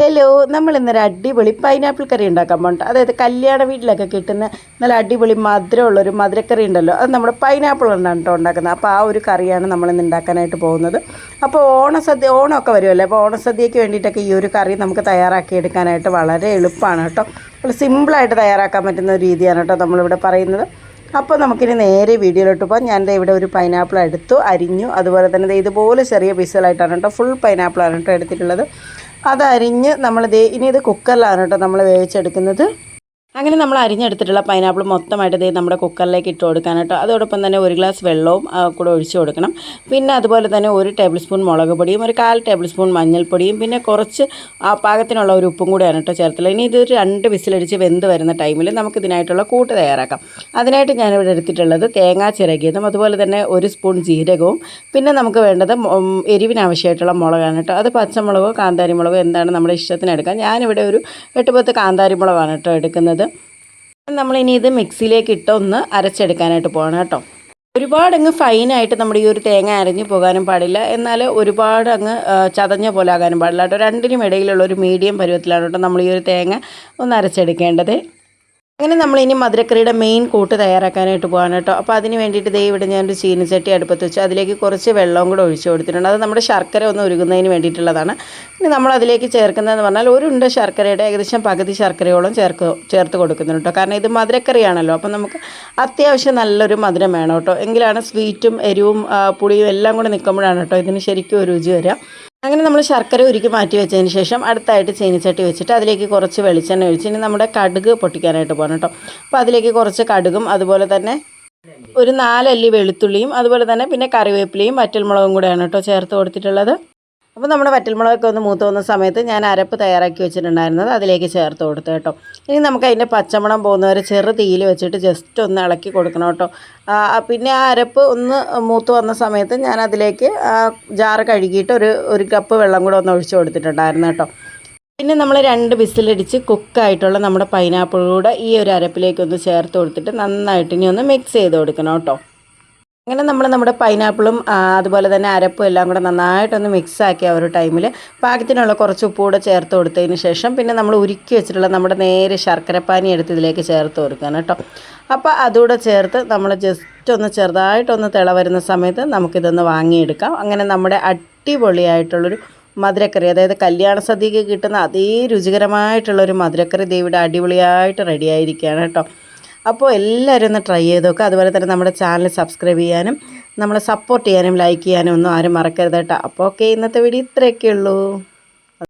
Hello നമ്മൾ ഇന്നൊരു അടിപൊളി പൈനാപ്പിൾ കറി ഉണ്ടാക്കാൻ പോകണ്ട അതായത് കല്യാണ വീട്ടിലൊക്കെ കിട്ടുന്ന നല്ല അടിപൊളി മധുരമുള്ളൊരു മധുരക്കറി ഉണ്ടല്ലോ. അത് നമ്മുടെ പൈനാപ്പിൾ കൊണ്ടാണ് കേട്ടോ ഉണ്ടാക്കുന്നത്. അപ്പോൾ ആ ഒരു കറിയാണ് നമ്മൾ ഇന്ന് ഉണ്ടാക്കാനായിട്ട് പോകുന്നത്. അപ്പോൾ ഓണസദ്യ ഓണമൊക്കെ വരുമല്ലോ? അപ്പോൾ ഓണസദ്യയ്ക്ക് വേണ്ടിയിട്ടൊക്കെ ഈ ഒരു കറി നമുക്ക് തയ്യാറാക്കി എടുക്കാനായിട്ട് വളരെ എളുപ്പമാണ് കേട്ടോ. സിമ്പിളായിട്ട് തയ്യാറാക്കാൻ പറ്റുന്ന ഒരു രീതിയാണ് കേട്ടോ നമ്മളിവിടെ പറയുന്നത്. അപ്പോൾ നമുക്കിനി നേരെ വീഡിയോയിലോട്ട് പോകാം ഞാൻ ഇവിടെ ഒരു പൈനാപ്പിൾ എടുത്തു അരിഞ്ഞു. അതുപോലെ തന്നെ ഇതുപോലെ ചെറിയ പീസുകളായിട്ടാണ് കേട്ടോ ഫുൾ പൈനാപ്പിളാണ് കേട്ടോ എടുത്തിട്ടുള്ളത്. അത് അരിഞ്ഞ് നമ്മൾ ഇനി ഇത് കുക്കറിലാണ് കേട്ടോ നമ്മൾ വേവിച്ചെടുക്കുന്നത്. അങ്ങനെ നമ്മൾ അരിഞ്ഞെടുത്തിട്ടുള്ള പൈനാപ്പിൾ മൊത്തമായിട്ട് ദേ നമ്മുടെ കുക്കറിലേക്ക് ഇട്ട് കൊടുക്കാൻ കേട്ടോ. അതോടൊപ്പം തന്നെ ഒരു ഗ്ലാസ് വെള്ളവും കൂടെ ഒഴിച്ചു കൊടുക്കണം. പിന്നെ അതുപോലെ തന്നെ ഒരു ടേബിൾ സ്പൂൺ മുളക് പൊടിയും ഒരു കാൽ ടേബിൾ സ്പൂൺ മഞ്ഞൾപ്പൊടിയും പിന്നെ കുറച്ച് പാകത്തിനുള്ള ഒരു ഉപ്പും കൂടെയാണ് കേട്ടോ ചേർത്തുള്ളത് ഇനി ഇത് രണ്ട് വിസിലടിച്ച് വെന്ത് വരുന്ന ടൈമിൽ നമുക്ക് ഇതിനായിട്ടുള്ള കൂട്ട് തയ്യാറാക്കാം. അതിനായിട്ട് ഞാനിവിടെ എടുത്തിട്ടുള്ളത് തേങ്ങ ചിരകിയതും അതുപോലെ തന്നെ ഒരു സ്പൂൺ ജീരകവും പിന്നെ നമുക്ക് വേണ്ടത് എരിവിനാവശ്യമായിട്ടുള്ള മുളകാണ് കേട്ടോ. അത് പച്ചമുളകോ കാന്താരി മുളകോ എന്താണ് നമ്മുടെ ഇഷ്ടത്തിന് എടുക്കാം. ഞാനിവിടെ ഒരു എട്ട് പത്ത് കാന്താരി മുളകാണ് കേട്ടോ എടുക്കുന്നത്. നമ്മളിനി ഇത് മിക്സിയിലേക്ക് ഇട്ട് ഒന്ന് അരച്ചെടുക്കാനായിട്ട് പോകണം കേട്ടോ. ഒരുപാട് അങ്ങ് ഫൈനായിട്ട് നമ്മുടെ ഈ ഒരു തേങ്ങ അരഞ്ഞു പോകാനും പാടില്ല. എന്നാൽ ഒരുപാട് അങ്ങ് ചതഞ്ഞ പോലെ ആകാനും പാടില്ല കേട്ടോ. രണ്ടിനും ഇടയിലുള്ള ഒരു മീഡിയം പരുവത്തിലാണ് കേട്ടോ നമ്മൾ ഈ ഒരു തേങ്ങ ഒന്ന് അരച്ചെടുക്കേണ്ടത്. അങ്ങനെ നമ്മൾ ഇനി മധുരക്കറിയുടെ മെയിൻ കൂട്ട് തയ്യാറാക്കാനായിട്ട് പോകാൻ കേട്ടോ. അപ്പോൾ അതിന് വേണ്ടിയിട്ട് ദേ ഇവിടെ ഞാനൊരു ചീനിച്ചട്ടി അടുപ്പത്ത് വെച്ചു. അതിലേക്ക് കുറച്ച് വെള്ളവും കൂടെ ഒഴിച്ചു കൊടുത്തിട്ടുണ്ട്. അത് നമ്മുടെ ശർക്കര ഒന്ന് ഉരുകുന്നതിന് വേണ്ടിയിട്ടുള്ളതാണ്. ഇനി നമ്മൾ അതിലേക്ക് ചേർക്കുന്നതെന്ന് പറഞ്ഞാൽ ഒരു ഉണ്ട ശർക്കരയുടെ ഏകദേശം പകുതി ശർക്കരയോളം ചേർക്ക് ചേർത്ത് കൊടുക്കുന്നുണ്ട് കാരണം ഇത് മധുരക്കറിയാണല്ലോ. അപ്പോൾ നമുക്ക് അത്യാവശ്യം നല്ലൊരു മധുരം വേണം കേട്ടോ. എങ്കിലാണ് സ്വീറ്റും എരിവും പുളിയും എല്ലാം കൂടെ നിൽക്കുമ്പോഴാണ് കേട്ടോ ഇതിന് ശരിക്കും ഒരു രുചി വരിക. അങ്ങനെ നമ്മൾ ശർക്കര ഉരുക്കി മാറ്റി വെച്ചതിന് ശേഷം അടുത്തായിട്ട് ചീനിച്ചട്ടി വെച്ചിട്ട് അതിലേക്ക് കുറച്ച് വെളിച്ചെണ്ണ ഒഴിച്ച് ഇനി നമ്മുടെ കടുക് പൊട്ടിക്കാനായിട്ട് പോകണം കേട്ടോ. അപ്പോൾ അതിലേക്ക് കുറച്ച് കടുകും അതുപോലെ തന്നെ ഒരു നാലല്ലി വെളുത്തുള്ളിയും അതുപോലെ തന്നെ പിന്നെ കറിവേപ്പിലയും വറ്റൽമുളകും കൂടെയാണ് കേട്ടോ ചേർത്ത് കൊടുത്തിട്ടുള്ളത്. അപ്പോൾ നമ്മുടെ വറ്റൽമുളകൊക്കെ ഒന്ന് മൂത്ത് വന്ന സമയത്ത് ഞാൻ അരപ്പ് തയ്യാറാക്കി വെച്ചിട്ടുണ്ടായിരുന്നത് അതിലേക്ക് ചേർത്ത് കൊടുത്തു കേട്ടോ. ഇനി നമുക്ക് അതിന്റെ പച്ചമണം പോകുന്ന പോകുന്നവരെ ചെറു തീയിൽ വെച്ചിട്ട് ജസ്റ്റ് ഒന്ന് ഇളക്കി കൊടുക്കണം കേട്ടോ. പിന്നെ ആ അരപ്പ് ഒന്ന് മൂത്ത് വന്ന സമയത്ത് ഞാൻ അതിലേക്ക് ജാറ് കഴുകിയിട്ട് ഒരു ഒരു കപ്പ് വെള്ളം കൂടെ ഒന്ന് ഒഴിച്ചു കൊടുത്തിട്ടുണ്ടായിരുന്നു കേട്ടോ. പിന്നെ നമ്മൾ രണ്ട് വിസിലടിച്ച് കുക്കായിട്ടുള്ള നമ്മുടെ പൈനാപ്പിൾ കൂടെ ഈ ഒരു അരപ്പിലേക്ക് ഒന്ന് ചേർത്ത് കൊടുത്തിട്ട് നന്നായിട്ട് ഇനി ഒന്ന് മിക്സ് ചെയ്ത് കൊടുക്കണം കേട്ടോ. അങ്ങനെ നമ്മൾ നമ്മുടെ പൈനാപ്പിളും അതുപോലെ തന്നെ അരപ്പും എല്ലാം കൂടെ നന്നായിട്ടൊന്ന് മിക്സ് ആക്കി ആ ഒരു ടൈമിൽ പാകത്തിനുള്ള കുറച്ച് ഉപ്പ് കൂടെ ചേർത്ത് കൊടുത്തതിന് ശേഷം പിന്നെ നമ്മൾ ഉരുക്കി വെച്ചിട്ടുള്ള നമ്മുടെ നേരെ ശർക്കരപ്പാനി എടുത്ത് ഇതിലേക്ക് ചേർത്ത് കൊടുക്കണം കേട്ടോ. അപ്പോൾ അതുകൂടെ ചേർത്ത് നമ്മൾ ജസ്റ്റ് ഒന്ന് ചെറുതായിട്ടൊന്ന് തിള വരുന്ന സമയത്ത് നമുക്കിതൊന്ന് വാങ്ങിയെടുക്കാം. അങ്ങനെ നമ്മുടെ അടിപൊളിയായിട്ടുള്ളൊരു മധുരക്കറി അതായത് കല്യാണ സദ്യക്ക് കിട്ടുന്ന അതേ രുചികരമായിട്ടുള്ളൊരു മധുരക്കറി ദേവിയുടെ അടിപൊളിയായിട്ട് റെഡി ആയിരിക്കുകയാണ് കേട്ടോ. അപ്പോൾ എല്ലാവരും ഒന്ന് ട്രൈ ചെയ്ത് നോക്കുക അതുപോലെ തന്നെ നമ്മുടെ ചാനൽ സബ്സ്ക്രൈബ് ചെയ്യാനും നമ്മളെ സപ്പോർട്ട് ചെയ്യാനും ലൈക്ക് ചെയ്യാനും ഒന്നും ആരും മറക്കരുത് കേട്ടോ. അപ്പോൾ ഓക്കെ ഇന്നത്തെ വീഡിയോ ഇത്രയൊക്കെ ഉള്ളൂ